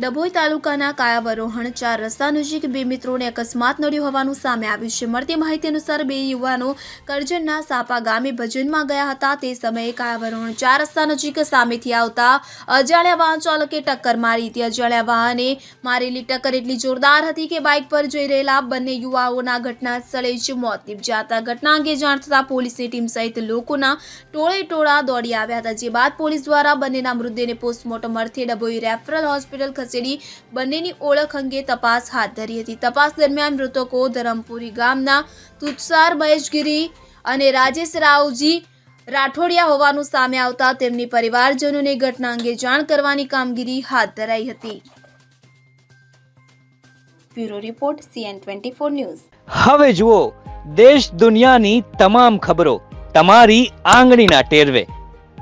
ડભોઈ તાલુકાના કાયાવરોહણ ચાર રસ્તા નજીક બે મિત્રોને અકસ્માત નડ્યો હોવાનું સામે આવ્યું છે. મળતી માહિતી અનુસાર બે યુવાનો કરજણના સાપા ગામે ભજનમાં ગયા હતા. તે સમયે કાયાવરોહણ ચાર રસ્તા નજીક સામેથી આવતા અજાણ્યા વાહન ચાલકે ટક્કર મારી હતી. અજાણ્યા વાહને મારેલી ટક્કર એટલી જોરદાર હતી કે બાઇક પર જઈ રહેલા બંને યુવાઓના ઘટના સ્થળે જ મોત નીપજ્યા હતા ઘટના અંગે જાણ થતાં પોલીસની ટીમ સહિત લોકોના ટોળે ટોળા દોડી આવ્યા હતા, જે બાદ પોલીસ દ્વારા બંનેના મૃતદેહને પોસ્ટમોર્ટમ અર્થે ડભોઈ રેફરલ હોસ્પિટલ ખસેડી બંનેની ઓળખ અંગે તપાસ હાથ ધરી હતી. તપાસ દરમિયાન મૃતકો ધરમપુરી ગામના તુત્સાર મહેશગીરી અને રાજેશ રાવજી રાઠોડિયા હોવાનું સામે આવતા તેમની પરિવારજનોને ઘટના અંગે જાણ કરવાની કામગીરી હાથ ધરાઈ હતી. Bureau report, CN news. હવે જુઓ, દેશ દુનિયાની તમામ ખબરો તમારી આંગળીના ટેરવે.